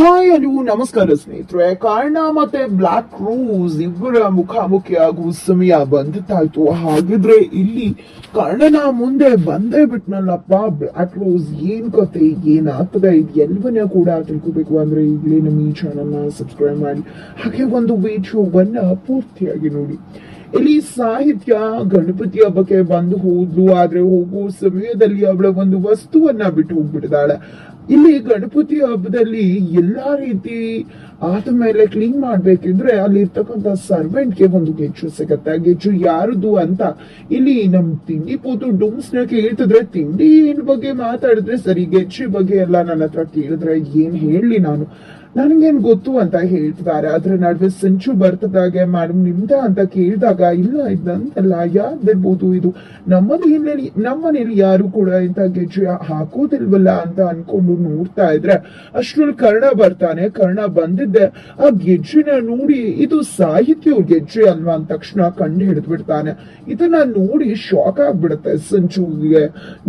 Hi hello ನಮಸ್ಕಾರ ಸ್ನೇಹಿತರೆ. ಕಾರಣ ಮತ್ತೆ ಬ್ಲಾಕ್ ರೂಸ್ ಇಬ್ಬರ ಮುಖಾಮುಖಿ ಆಗುವ ಸಮಯ ಬಂದಿತ್ತಾಯ್ತು ಹಾಗಿದ್ರೆ ಇಲ್ಲಿ ಕರ್ಣನ ಮುಂದೆ ಬಂದೇ ಬಿಟ್ನಲ್ಲಪ್ಪ. ಬ್ಲಾಕ್ ರೋಸ್ ಏನ್ ಕತೆ, ಏನಾಗ್ತದೆ ಇದು ಎಲ್ಲವನ್ನ ಕೂಡ ತಿಳ್ಕೋಬೇಕು ಅಂದ್ರೆ ಈಗಲೇ ನಮ್ಮ ಈ ಚಾನಲ್ನ ಸಬ್ಸ್ಕ್ರೈಬ್ ಮಾಡಿ. ಹಾಗೆ ಒಂದು ವಿಡಿಯೋವನ್ನ ಪೂರ್ತಿಯಾಗಿ ನೋಡಿ. ಇಲ್ಲಿ ಸಾಹಿತ್ಯ ಗಣಪತಿ ಹಬ್ಬಕ್ಕೆ ಬಂದು ಹೋದ್ಲು. ಆದ್ರೆ ಹೋಗುವ ಸಮಯದಲ್ಲಿ ಅವಳ ಒಂದು ವಸ್ತುವನ್ನ ಬಿಟ್ಟು ಹೋಗ್ಬಿಟ್ಟಿದ್ದಾಳೆ. ಇಲ್ಲಿ ಗಣಪತಿ ಹಬ್ಬದಲ್ಲಿ ಎಲ್ಲಾ ರೀತಿ ಆದ ಮೇಲೆ ಕ್ಲೀನ್ ಮಾಡ್ಬೇಕಿದ್ರೆ ಅಲ್ಲಿ ಇರ್ತಕ್ಕಂಥ ಸರ್ವೆಂಟ್ಗೆ ಒಂದು ಗೆಜ್ಜು ಸಿಗತ್ತೆ. ಗೆಜ್ಜು ಯಾರದು ಅಂತ ಇಲ್ಲಿ ನಮ್ ತಿಂಡಿ ಪೂತು ಡುಮ್ಸ್ನ ಕೇಳ್ತಿದ್ರೆ ತಿಂಡಿ ಏನ್ ಬಗ್ಗೆ ಮಾತಾಡಿದ್ರೆ ಸರಿ, ಗೆಜ್ಜೆ ಬಗ್ಗೆ ಎಲ್ಲ ನನ್ನ ಹತ್ರ ಕೇಳಿದ್ರೆ ಏನ್ ಹೇಳಿ ನಾನು? ನನಗೇನ್ ಗೊತ್ತು ಅಂತ ಹೇಳ್ತಿದ್ದಾರೆ. ಅದ್ರ ನಡುವೆ ಸಂಚು ಬರ್ತದಾಗೆ ಮೇಡಮ್ ನಿಮ್ದ ಅಂತ ಕೇಳಿದಾಗ, ಇಲ್ಲ ಇದಂತಲ್ಲ ಯಾವ್ದಿರ್ಬೋದು ಇದು? ನಮ್ಮನೇಲಿ ನಮ್ಮನೇಲಿ ಯಾರು ಕೂಡ ಇಂತ ಗೆಜ್ಜೆ ಹಾಕೋದಿಲ್ವಲ್ಲ ಅಂತ ಅನ್ಕೊಂಡು ನೋಡ್ತಾ ಇದ್ರೆ ಅಷ್ಟ್ರಲ್ಲಿ ಕರ್ಣ ಬರ್ತಾನೆ, ಕರ್ಣ ಬಂದಿದ್ದೆ. ಆ ಗೆಜ್ಜೆನ ನೋಡಿ, ಇದು ಸಾಹಿತ್ಯ ಗೆಜ್ಜೆ ಅಲ್ವಾ ಅಂದ ತಕ್ಷಣ ಕಂಡು ಹಿಡಿದು ಬಿಡ್ತಾನೆ ಇದನ್ನ ನೋಡಿ ಶಾಕ್ ಆಗ್ಬಿಡುತ್ತೆ ಸಂಚುಗೆ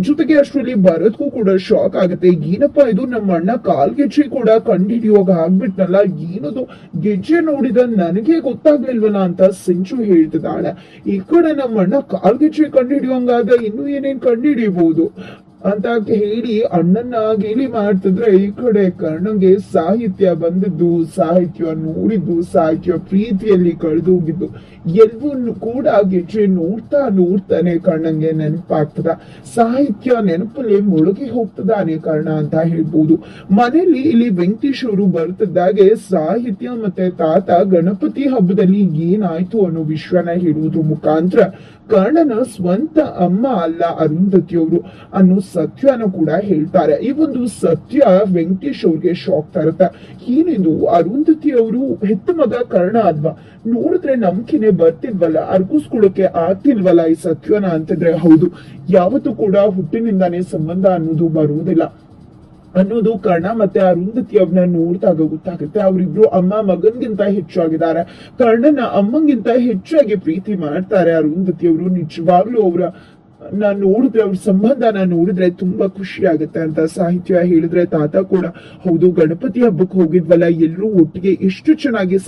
ಜೊತೆಗೆ ಅಷ್ಟರಲ್ಲಿ ಭರತ್ಗೂ ಕೂಡ ಶಾಕ್ ಆಗುತ್ತೆ. ಏನಪ್ಪಾ ಇದು? ನಮ್ಮ ಅಣ್ಣ ಕಾಲ್ ಗೆಜ್ಜೆ ಕೂಡ ಕಂಡು ಹಿಡಿಯೋಗ ಆಗ್ಬಿಟ್ನಲ್ಲ, ಏನದು? ಗೆಜ್ಜೆ ನೋಡಿದ ನನಗೆ ಗೊತ್ತಾಗ್ಲಿಲ್ವಲ್ಲ ಅಂತ ಸಂಚು ಹೇಳ್ತಿದ್ದಾಳೆ. ಈ ಕಡೆ ನಮ್ಮ ಅಣ್ಣ ಕಾಲ್ ಗೆಜ್ಜೆ ಕಂಡು ಹಿಡಿಯೋಂಗಾದ ಇನ್ನು ಏನೇನ್ ಕಂಡು ಹಿಡಿಯಬಹುದು ಅಂತ ಹೇಳಿ ಅಣ್ಣನ್ನ ಗೇಲಿ ಮಾಡ್ತಿದ್ರೆ ಈ ಕಡೆ ಕರ್ಣಂಗೆ ಸಾಹಿತ್ಯ ಬಂದಿದ್ದು ಸಾಹಿತ್ಯ ನೋಡಿದ್ದು ಸಾಹಿತ್ಯ ಪ್ರೀತಿಯಲ್ಲಿ ಕಳೆದೋಗಿದ್ದು, ಎಲ್ಲವನ್ನೂ ಕೂಡ ಗೆಜ್ಜೆ ನೋಡ್ತಾ ನೋಡ್ತಾನೆ ಕರ್ಣಂಗೆ ನೆನಪಾಗ್ತದ. ಸಾಹಿತ್ಯ ನೆನಪಲ್ಲಿ ಮುಳುಗಿ ಹೋಗ್ತದಾನೆ ಕರ್ಣ ಅಂತ ಹೇಳ್ಬೋದು. ಮನೆಯಲ್ಲಿ ಇಲ್ಲಿ ವೆಂಕಟೇಶ್ ಅವರು ಬರ್ತಿದ್ದಾಗೆ ಸಾಹಿತ್ಯ ಮತ್ತೆ ತಾತ ಗಣಪತಿ ಹಬ್ಬದಲ್ಲಿ ಏನಾಯ್ತು ಅನ್ನೋ ವಿಶ್ವನ ಹೇಳುವುದು ಮುಖಾಂತರ ಕರ್ಣನ ಸ್ವಂತ ಅಮ್ಮ ಅಲ್ಲ ಅರುಂಧತಿಯವರು ಅನ್ನೋ ಸತ್ಯನ ಕೂಡ ಹೇಳ್ತಾರೆ. ಈ ಒಂದು ಸತ್ಯ ವೆಂಕಟೇಶ್ ಅವ್ರಿಗೆ ಶಾಕ್ ತರುತ್ತೆ. ಏನಿದು? ಅರುಂಧತಿ ಅವರು ಹೆತ್ತ ಮಗ ಕರ್ಣ ಅಲ್ವಾ? ನೋಡಿದ್ರೆ ನಂಬಿಕೆನೆ ಬರ್ತಿಲ್ವಲ್ಲ? ಅರ್ಗಿಸ್ಕೊಳಕ್ಕೆ ಆಗ್ತಿಲ್ವಲ್ಲ ಈ ಸತ್ಯನ ಅಂತಂದ್ರೆ? ಹೌದು. ಯಾವತ್ತೂ ಕೂಡ ಹುಟ್ಟಿನಿಂದಾನೇ ಸಂಬಂಧ ಅನ್ನೋದು ಬರುವುದಿಲ್ಲ. ಅನ್ನೋದು ಕರ್ಣ ಮತ್ತೆ ಅರುಂಧತಿ ಅವ್ರನ್ನ ನೋಡಿದಾಗ ಗೊತ್ತಾಗುತ್ತೆ. ಅವರಿಬ್ರು ಅಮ್ಮ ಮಗನ್ಗಿಂತ ಹೆಚ್ಚಾಗಿದ್ದಾರೆ ಕರ್ಣನ ಅಮ್ಮಂಗಿಂತ ಹೆಚ್ಚಾಗಿ ಪ್ರೀತಿ ಮಾಡ್ತಾರೆ ಅರುಂಧತಿ ಅವರು. ನಿಜವಾಗ್ಲೂ ಅವರ ನಾನ್ ನೋಡಿದ್ರೆ ಅವ್ರ ನಾನು ನೋಡಿದ್ರೆ ತುಂಬಾ ಖುಷಿ ಆಗುತ್ತೆ ಅಂತ ಸಾಹಿತ್ಯ ಹೇಳಿದ್ರೆ ತಾತ ಕೂಡ. ಹೌದು, ಗಣಪತಿ ಹಬ್ಬಕ್ಕೆ ಹೋಗಿದ್ವಲ್ಲ ಎಲ್ಲರೂ ಒಟ್ಟಿಗೆ ಎಷ್ಟು ಚೆನ್ನಾಗಿ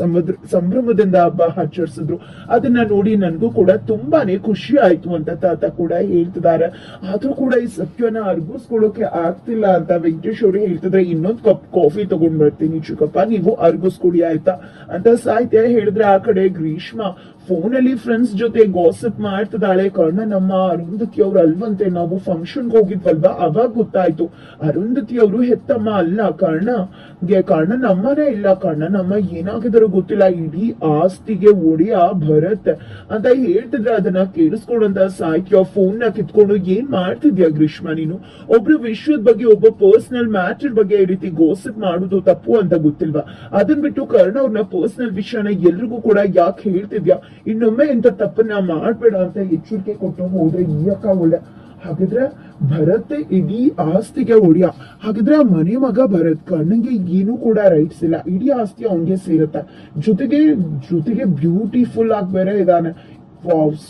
ಸಂಭ್ರಮದಿಂದ ಹಬ್ಬ ಆಚರಿಸಿದ್ರು. ಅದನ್ನ ನೋಡಿ ನನಗೂ ಕೂಡ ತುಂಬಾನೇ ಖುಷಿ ಆಯ್ತು ಅಂತ ತಾತ ಕೂಡ ಹೇಳ್ತಿದ್ದಾರೆ. ಆದ್ರೂ ಕೂಡ ಈ ಸತ್ಯನ ಅರ್ಗಿಸ್ಕೊಳ್ಳೋಕೆ ಆಗ್ತಿಲ್ಲ ಅಂತ ವೆಂಕಟೇಶ್ ಅವರು ಹೇಳ್ತಿದ್ರೆ, ಇನ್ನೊಂದು ಕಪ್ ಕಾಫಿ ತಗೊಂಡ್ ಬರ್ತೀನಿ ಚಿಕ್ಕಪ್ಪ, ನೀವು ಅರ್ಗಿಸ್ಕೊಡಿ ಆಯ್ತಾ? ಅಂತ ಸಾಹಿತ್ಯ ಹೇಳಿದ್ರೆ ಆ ಕಡೆ ಗ್ರೀಷ್ಮ ಫೋನ್ ಅಲ್ಲಿ ಫ್ರೆಂಡ್ಸ್ ಜೊತೆ ಗಾಸಿಪ್ ಮಾಡ್ತಿದ್ದಾಳೆ. ಕರ್ಣ ನಮ್ಮ ಅರುಂಧತಿ ಅವ್ರು ಅಲ್ವಂತೆ, ನಾವು ಫಂಕ್ಷನ್ ಹೋಗಿದ್ವಲ್ವಾ? ಅವಾಗ ಗೊತ್ತಾಯ್ತು. ಅರುಂಧತಿ ಅವರು ಹೆತ್ತಮ್ಮ ಅಲ್ಲ ಕರ್ಣ. ಗೆ ಕರ್ಣ ನಮ್ಮನೇ ಇಲ್ಲ. ಕರ್ಣ ನಮ್ಮ ಏನಾಗಿದಾರೋ ಗೊತ್ತಿಲ್ಲ. ಇಡೀ ಆಸ್ತಿಗೆ ಒಡೆಯ ಭರತ್ ಅಂತ ಹೇಳ್ತಿದ್ರೆ ಅದನ್ನ ಕೇಳಿಸ್ಕೊಂಡಂತ ಸಾಹಿತ್ಯ ಫೋನ್ನ ಕಿತ್ಕೊಂಡು ಏನ್ ಮಾಡ್ತಿದ್ಯಾ ಗ್ರೀಷ್ಮ ನೀನು? ಒಬ್ರು ವಿಶ್ವದ ಬಗ್ಗೆ, ಒಬ್ಬ ಪರ್ಸನಲ್ ಮ್ಯಾಟರ್ ಬಗ್ಗೆ ಈ ರೀತಿ ಗೋಸಿಪ್ ಮಾಡುದು ತಪ್ಪು ಅಂತ ಗೊತ್ತಿಲ್ವಾ? ಅದನ್ ಬಿಟ್ಟು ಕರ್ಣ ಅವ್ರನ್ನ ಪರ್ಸನಲ್ ವಿಷಯನ ಎಲ್ರಿಗೂ ಕೂಡ ಯಾಕೆ ಹೇಳ್ತಿದ್ಯಾ? ಇನ್ನೊಮ್ಮೆ ಇಂಥ ತಪ್ಪನ್ನ ಮಾಡ್ಬೇಡ ಅಂತ ಎಚ್ಚರಿಕೆ ಕೊಟ್ಟು ಹೋದ್ರೆ ಯಾಕ ಒಳ್ಳೆ. ಹಾಗಿದ್ರೆ ಭರತ್ ಇಡೀ ಆಸ್ತಿಗೆ ಒಡಿಯ ಹಾಗಿದ್ರೆ ಮನೆ ಮಗ ಭರತ್ ಕಣ್ಣಿಗೆ ಏನು ಕೂಡ ರೈಟ್ಸ್ ಇಲ್ಲ. ಇಡೀ ಆಸ್ತಿ ಅವನ್ಗೆ ಸೇರುತ್ತೆ. ಜೊತೆಗೆ ಜೊತೆಗೆ ಬ್ಯೂಟಿಫುಲ್ ಆಗಿ ಬೇರೆ ಇದಾನೆ ವಾವ್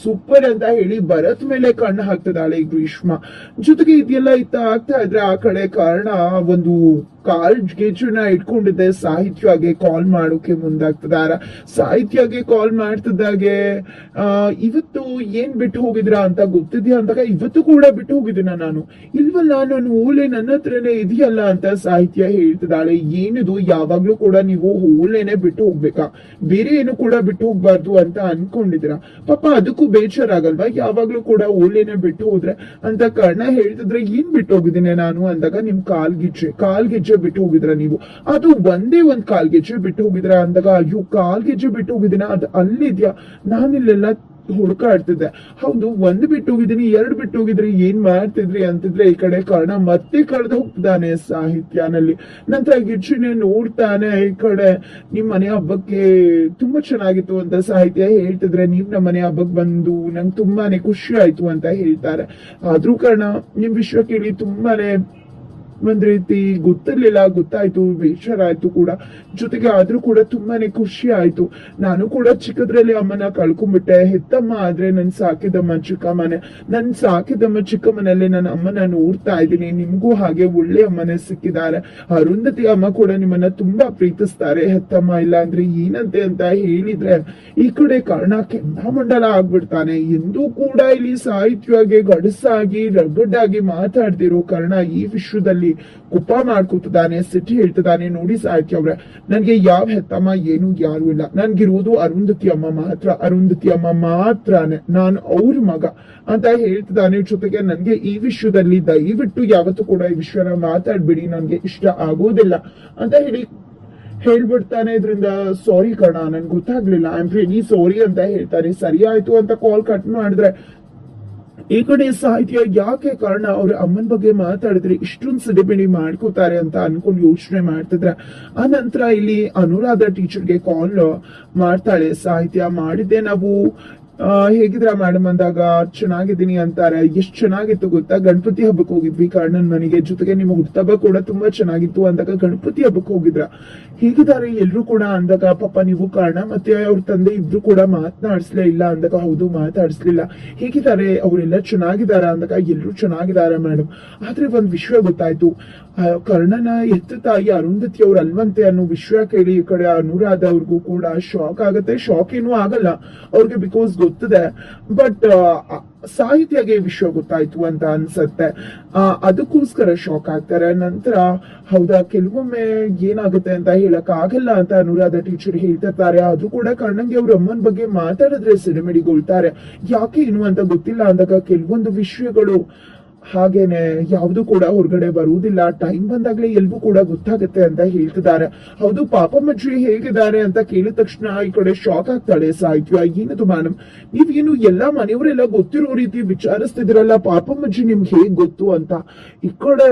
ಸೂಪರ್ ಅಂತ ಹೇಳಿ ಭರತ್ ಮೇಲೆ ಕಣ್ಣು ಹಾಕ್ತದಾಳೆ ಗ್ರೀಷ್ಮಾ. ಜೊತೆಗೆ ಇದೆಲ್ಲ ಇತ್ತ ಆಗ್ತಾ ಇದ್ರೆ ಆ ಕಡೆ ಕಾರಣ ಒಂದು ಕಾಲ್ ಗೇಜನ್ನ ಇಟ್ಕೊಂಡಿದ್ದೆ. ಸಾಹಿತ್ಯಗೆ ಕಾಲ್ ಮಾಡೋಕೆ ಮುಂದಾಗ್ತದಾರ ಸಾಹಿತ್ಯಗೆ ಕಾಲ್ ಮಾಡ್ತಿದ್ದಾಗೆ, ಆ, ಇವತ್ತು ಏನ್ ಬಿಟ್ಟು ಹೋಗಿದ್ರ ಅಂತ ಗೊತ್ತಿದ್ಯಾ ಅಂತ ಇವತ್ತು ಕೂಡ ಬಿಟ್ಟು ಹೋಗಿದ್ದೀನ ನಾನು. ಇಲ್ವಲ್ಲ ನಾನು ಓಲೆ ನನ್ನ ಹತ್ರನೇ ಇದೆಯಲ್ಲ ಅಂತ ಸಾಹಿತ್ಯ ಹೇಳ್ತಿದ್ದಾಳೆ. ಏನಿದು, ಯಾವಾಗ್ಲೂ ಕೂಡ ನೀವು ಓಲೆನೆ ಬಿಟ್ಟು ಹೋಗ್ಬೇಕಾ? ಬೇರೆ ಏನು ಕೂಡ ಬಿಟ್ಟು ಹೋಗ್ಬಾರ್ದು ಅಂತ ಅನ್ಕೊಂಡಿದ್ರ ಪಾಪ ಅದಕ್ಕೂ ಬೇಜಾರಾಗಲ್ವಾ? ಯಾವಾಗ್ಲೂ ಕೂಡ ಓಲೆನೆ ಬಿಟ್ಟು ಹೋದ್ರೆ ಅಂತ ಕರ್ಣ ಹೇಳ್ತಿದ್ರೆ, ಏನ್ ಬಿಟ್ಟು ಹೋಗಿದ್ದೀನಿ ನಾನು? ಅಂದಾಗ ನಿಮ್ ಕಾಲ್ಗೆಜ್ಜೆ ಕಾಲ್ಗೆಜ್ಜೆ ಬಿಟ್ಟು ಹೋಗಿದ್ರ ನೀವು. ಅದು ಒಂದೇ ಒಂದ್ ಕಾಲ್ಗೆಜ್ಜೆ ಬಿಟ್ಟು ಹೋಗಿದ್ರ ಅಂದಾಗ, ಅಯ್ಯೋ ಕಾಲ್ಗೆಜ್ಜೆ ಬಿಟ್ಟು ಹೋಗಿದ್ದೀನ? ಅದ್ ಅಲ್ಲಿದ್ಯಾ? ನಾನಿಲ್ಲೆಲ್ಲ ಹುಡ್ಕಾಡ್ತಿದ್ದೆ ಹೌದು, ಒಂದ್ ಬಿಟ್ಟು ಹೋಗಿದ್ದೀನಿ, ಎರಡು ಬಿಟ್ಟು ಹೋಗಿದ್ರಿ, ಏನ್ ಮಾಡ್ತಿದ್ರಿ ಅಂತಿದ್ರೆ ಈ ಕಡೆ ಕರ್ಣ ಮತ್ತೆ ಕಳೆದು ಹೋಗ್ತಾನೆ ಸಾಹಿತ್ಯನಲ್ಲಿ. ನಂತರ ಗಿಡ್ಶಿನ ನೋಡ್ತಾನೆ ಈ ಕಡೆ, ನಿಮ್ ಮನೆ ಹಬ್ಬಕ್ಕೆ ತುಂಬಾ ಚೆನ್ನಾಗಿತ್ತು ಅಂತ ಸಾಹಿತ್ಯ ಹೇಳ್ತಿದ್ರೆ ನೀವ್ ನಮ್ಮ ಮನೆ ಹಬ್ಬಕ್ಕೆ ಬಂದು ನಂಗೆ ತುಂಬಾನೇ ಖುಷಿ ಆಯ್ತು ಅಂತ ಹೇಳ್ತಾರೆ. ಆದ್ರೂ ಕರ್ಣ, ನಿಮ್ ವಿಶ್ವ ಕೇಳಿ ತುಂಬಾನೇ ಒಂದ್ ರೀತಿ ಗೊತ್ತಿರ್ಲಿಲ್ಲ ಗೊತ್ತಾಯ್ತು, ಬೇಜಾರಾಯ್ತು ಕೂಡ. ಜೊತೆಗೆ ಆದ್ರೂ ಕೂಡ ತುಂಬಾನೇ ಖುಷಿ ಆಯ್ತು. ನಾನು ಕೂಡ ಚಿಕ್ಕದ್ರಲ್ಲಿ ಅಮ್ಮನ ಕಳ್ಕೊಂಡ್ಬಿಟ್ಟೆ. ಹೆತ್ತಮ್ಮ ಆದ್ರೆ ನನ್ ಸಾಕಿದಮ್ಮ ಚಿಕ್ಕಮ್ಮನೆ ನನ್ ಸಾಕಿದಮ್ಮ ಮನೆಯಲ್ಲಿ ನನ್ನ ಅಮ್ಮನ ನೋಡ್ತಾ ಇದ್ದೀನಿ. ನಿಮ್ಗೂ ಹಾಗೆ ಒಳ್ಳೆ ಅಮ್ಮನೇ ಸಿಕ್ಕಿದ್ದಾರೆ. ಅರುಂಧತಿ ಅಮ್ಮ ಕೂಡ ನಿಮ್ಮನ್ನ ತುಂಬಾ ಪ್ರೀತಿಸ್ತಾರೆ. ಹೆತ್ತಮ್ಮ ಇಲ್ಲ ಅಂದ್ರೆ ಏನಂತೆ ಅಂತ ಹೇಳಿದ್ರೆ, ಈ ಕಡೆ ಕರ್ಣ ಕೆಂಡಾಮಂಡಲ ಆಗ್ಬಿಡ್ತಾನೆ. ಎಂದೂ ಕೂಡ ಇಲ್ಲಿ ಸಾಹಿತ್ಯವಾಗಿ ಗಡಸಾಗಿ, ರಗಡ್ಡಾಗಿ ಮಾತಾಡ್ತಿರೋ ಕರ್ಣ ಈ ವಿಶ್ವದಲ್ಲಿ ಕುಪ್ಪ ಮಾಡ್ಕೊತಿದ್ದಾನೆ ಸಿಟಿ ಹೇಳ್ತಿದ್ದಾನೆ ನೋಡಿ ಸಾಹಿತ್ಯ ಅವ್ರೆ. ನನ್ಗೆ ಯಾವ ಹೆತ್ತಮ್ಮ ಏನು ಯಾರು ಇಲ್ಲ. ನನ್ಗಿರುವುದು ಅರುಂಧತಿ ಅಮ್ಮ ಮಾತ್ರ. ಅರುಂಧತಿ ಅಮ್ಮ ಮಾತ್ರನೇ. ನಾನು ಅವ್ರ ಮಗ ಅಂತ ಹೇಳ್ತಿದ್ದಾನೆ. ಜೊತೆಗೆ ನನ್ಗೆ ಈ ವಿಷಯದಲ್ಲಿ ದಯವಿಟ್ಟು ಯಾವತ್ತೂ ಕೂಡ ಈ ವಿಷಯನ ಮಾತಾಡ್ಬಿಡಿ. ನನ್ಗೆ ಇಷ್ಟ ಆಗೋದಿಲ್ಲ ಅಂತ ಹೇಳಿ ಹೇಳ್ಬಿಡ್ತಾನೆ ಇದ್ರಿಂದ ಸಾರಿ ಕಣ, ನನ್ಗೆ ಗೊತ್ತಾಗ್ಲಿಲ್ಲ. ಐ ಆಮ್ ರಿಯಲಿ ಸಾರಿ ಅಂತ ಹೇಳ್ತಾರೆ. ಸರಿ ಆಯ್ತು ಅಂತ ಕಾಲ್ ಕಟ್ ಮಾಡಿದ್ರೆ ಈ ಕಡೆ ಸಾಹಿತ್ಯ ಯಾಕೆ ಕಾರಣ? ಅವ್ರ ಅಮ್ಮನ ಬಗ್ಗೆ ಮಾತಾಡಿದ್ರೆ ಇಷ್ಟೊಂದು ಸಿಡಿಬಿಡಿ ಮಾಡ್ಕೋತಾರೆ ಅಂತ ಅನ್ಕೊಂಡು ಯೋಚನೆ ಮಾಡ್ತಿದ್ರ. ಆ ನಂತರ ಇಲ್ಲಿ ಅನುರಾಧ ಟೀಚರ್ಗೆ ಕಾಲ್ ಮಾಡ್ತಾಳೆ, ಸಾಹಿತ್ಯ ಮಾಡಿದ್ದೆ ನಾವು ಹೇಗಿದ್ರ ಮೇಡಮ್ ಅಂದಾಗ, ಚೆನ್ನಾಗಿದ್ದೀನಿ ಅಂತಾರೆ. ಎಷ್ಟ್ ಚೆನ್ನಾಗಿತ್ತು ಗೊತ್ತಾ? ಗಣಪತಿ ಹಬ್ಬಕ್ಕೆ ಹೋಗಿದ್ವಿ. ಕರ್ಣನ್ ಮನೆಗೆ. ಜೊತೆಗೆ ನಿಮ್ಮ ಹುಟ್ಟಹಬ್ಬ ಕೂಡ ತುಂಬಾ ಚೆನ್ನಾಗಿತ್ತು ಅಂದಾಗ ಗಣಪತಿ ಹಬ್ಬಕ್ಕೆ ಹೋಗಿದ್ರ. ಹೇಗಿದ್ದಾರೆ ಎಲ್ರು ಕೂಡ ಅಂದಾಗ? ಪಾಪ ನೀವು ಕಾರಣ ಮತ್ತೆ ಅವ್ರ ತಂದೆ ಇಬ್ರು ಕೂಡ ಮಾತನಾಡಿಸ್ಲೇ ಇಲ್ಲ ಅಂದಾಗ. ಹೌದು ಮಾತಾಡಿಸ್ಲಿಲ್ಲ ಹೇಗಿದ್ದಾರೆ? ಅವರೆಲ್ಲ ಚೆನ್ನಾಗಿದಾರ ಅಂದಾಗ? ಎಲ್ರು ಚೆನ್ನಾಗಿದ್ದಾರೆ ಮೇಡಮ್ ಆದ್ರೆ ಒಂದ್ ವಿಷಯ ಗೊತ್ತಾಯ್ತು. ಕರ್ಣನ ಎತ್ತ ತಾಯಿ ಅರುಂಧತಿ ಅವ್ರ ಅಲ್ವಂತೆ ಅನ್ನೋ ವಿಷಯ ಕೇಳಿ ಈ ಕಡೆ ಅನುರಾಧ ಅವ್ರಿಗೂ ಕೂಡ ಶಾಕ್ ಆಗತ್ತೆ. ಶಾಕ್ ಏನೂ ಆಗಲ್ಲ. ಅವ್ರಿಗೆ ಬಿಕಾಸ್ ಗೊತ್ತಿದೆ. ಬಟ್ ಸಾಹಿತ್ಯಗೆ ವಿಷಯ ಗೊತ್ತಾಯ್ತು ಅಂತ ಅನ್ಸತ್ತೆ. ಅದಕ್ಕೋಸ್ಕರ ಶಾಕ್ ಆಗ್ತಾರೆ. ನಂತರ, ಹೌದಾ, ಕೆಲವೊಮ್ಮೆ ಏನಾಗುತ್ತೆ ಅಂತ ಹೇಳಕ್ ಆಗಲ್ಲ ಅಂತ ಅನುರಾಧ ಟೀಚರ್ ಹೇಳ್ತಿರ್ತಾರೆ. ಅದು ಕೂಡ ಕಣ್ಣಂಗೆ ಅವ್ರ ಅಮ್ಮನ ಬಗ್ಗೆ ಮಾತಾಡಿದ್ರೆ ಸಿಡಿಮಿಡಿಗೊಳ್ತಾರೆ. ಯಾಕೆ ಏನು ಅಂತ ಗೊತ್ತಿಲ್ಲ ಅಂದಾಗ ಕೆಲವೊಂದು ವಿಷಯಗಳು ಹಾಗೇನೆ ಯಾವುದು ಕೂಡ ಹೊರಗಡೆ ಬರುವುದಿಲ್ಲ. ಟೈಮ್ ಬಂದಾಗ್ಲೇ ಎಲ್ಗೂ ಕೂಡ ಗೊತ್ತಾಗುತ್ತೆ ಅಂತ ಹೇಳ್ತಿದ್ದಾರೆ. ಹೌದು ಪಾಪಮ್ಮಜ್ಜಿ ಹೇಗಿದ್ದಾರೆ ಅಂತ ಕೇಳಿದ ತಕ್ಷಣ ಈ ಕಡೆ ಶಾಕ್ ಆಗ್ತಾಳೆ. ಸಾಹಿತ್ಯ ಏನದು ಮ್ಯಾಡಮ್ ನೀವೇನು ಎಲ್ಲಾ ಮನೆಯವರೆಲ್ಲ ಗೊತ್ತಿರೋ ರೀತಿ ವಿಚಾರಿಸ್ತಿದಿರಲ್ಲ ಪಾಪಮ್ಮಜ್ಜಿ ನಿಮ್ಗೆ ಹೇಗ್ ಗೊತ್ತು ಅಂತ. ಈ ಕಡೆ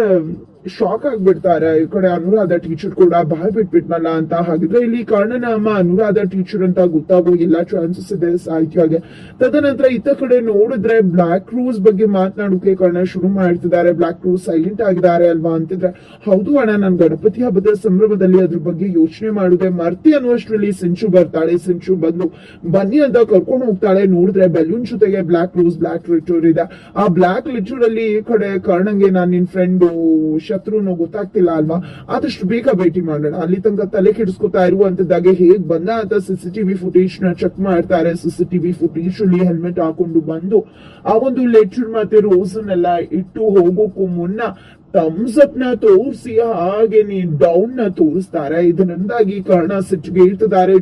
ಶಾಕ್ ಆಗ್ಬಿಡ್ತಾರೆ. ಈ ಕಡೆ ಅನುರಾಧ ಟೀಚರ್ ಕೂಡ ಬಾಯ್ ಬಿಟ್ಬಿಟ್ನಲ್ಲ ಅಂತ ಹಾಗಿದ್ರೆ ಇಲ್ಲಿ ಕರ್ಣನ ಅಮ್ಮ ಅನುರಾಧ ಟೀಚರ್ ಅಂತ ಗೊತ್ತಾಗೋ ಎಲ್ಲ ಚಾನ್ಸಸ್ ಇದೆ ಸಾಹಿತ್ಯವಾಗಿ ತದನಂತರ ಇತ್ತ ಕಡೆ ನೋಡಿದ್ರೆ ಬ್ಲಾಕ್ ರೂಸ್ ಬಗ್ಗೆ ಮಾತನಾಡೋಕೆ ಕಾರಣ ಶುರು ಮಾಡ್ತಿದ್ದಾರೆ. ಬ್ಲಾಕ್ ರೂಸ್ ಸೈಲೆಂಟ್ ಆಗಿದ್ದಾರೆ ಅಲ್ವಾ ಅಂತಿದ್ರೆ, ಹೌದು ಅಣ್ಣ, ನಾನು ಗಣಪತಿ ಹಬ್ಬದ ಸಂಭ್ರಮದಲ್ಲಿ ಅದ್ರ ಬಗ್ಗೆ ಯೋಚನೆ ಮಾಡುದೆ. ಮರ್ತಿ ಅನ್ನುವಷ್ಟರಲ್ಲಿ ಸಿಂಚು ಬರ್ತಾಳೆ. ಸಿಂಚು ಬಂದು, ಬನ್ನಿ ಅಂತ ಕರ್ಕೊಂಡು ಹೋಗ್ತಾಳೆ. ನೋಡಿದ್ರೆ ಬೆಲೂನ್ ಜೊತೆಗೆ ಬ್ಲಾಕ್ ರೂಸ್ ಬ್ಲಾಕ್ ಲಿಟೂರ್ ಇದೆ. ಆ ಬ್ಲಾಕ್ ಲಿಟೂರ್ ಅಲ್ಲಿ ಈ ಕಡೆ ಕರ್ಣಂಗೆ ನಾನು ನಿನ್ ಫ್ರೆಂಡು ಶತ್ರುನೋ ಗೊತ್ತಾಗ್ತಿಲ್ಲ ಅಲ್ವಾ? ಆದಷ್ಟು ಬೇಗ ಭೇಟಿ ಮಾಡೋಣ. ಅಲ್ಲಿ ತನಕ ತಲೆ ಕೆಡಿಸ್ಕೊತಾ ಇರುವಂತದ್ದಾಗೆ ಹೇಗ್ ಬಂದ ಅಂತ ಸಿಸಿಟಿವಿ ಫುಟೇಜ್ನ ಚೆಕ್ ಮಾಡ್ತಾರೆ. ಸಿಸಿಟಿವಿ ಫುಟೇಜ್ ಅಲ್ಲಿ ಹೆಲ್ಮೆಟ್ ಹಾಕೊಂಡು ಬಂದು ಆ ಒಂದು ಲೆಟರ್ ಮತ್ತೆ ರೋಸನ್ನೆಲ್ಲ ಇಟ್ಟು ಹೋಗೋಕು ಮುನ್ನ ಥಮ್ಸ್ ಅಪ್ನ ತೋರಿಸಿ, ಹಾಗೆ ನೀ ಡೌನ್ನ ತೋರಿಸ್ತಾರೆ. ಇದರಿಂದಾಗಿ ಕರ್ಣ ಸಿಟ್ಟಿಗೆ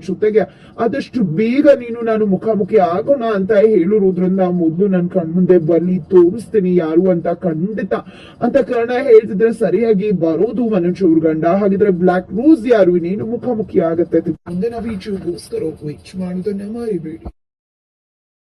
ಜೊತೆಗೆ ಆದಷ್ಟು ಬೇಗ ನೀನು ನಾನು ಮುಖಾಮುಖಿ ಆಗೋಣ ಅಂತ ಹೇಳಿರೋದ್ರಿಂದ ಮೊದಲು ನನ್ ಕಣ್ಮುಂದೆ ಬರ್ಲಿ ತೋರಿಸ್ತೀನಿ ಯಾರು ಅಂತ ಖಂಡಿತ. ಅಂತ ಕರ್ಣ ಹೇಳ್ತಿದ್ರೆ ಸರಿಯಾಗಿ ಬರೋದು ಮನುಷ್ಯ ಗಂಡ. ಹಾಗಿದ್ರೆ ಬ್ಲಾಕ್ ರೋಸ್ ಯಾರು? ನೀನು ಮುಖಾಮುಖಿ ಆಗತ್ತೆ. ಮುಂದೆ ನಾವು ಈಚೆಗೋಸ್ಕರ ವೆಯ್ಟ್ ಮಾಡೋದನ್ನ ಮರಿಬೇಡಿ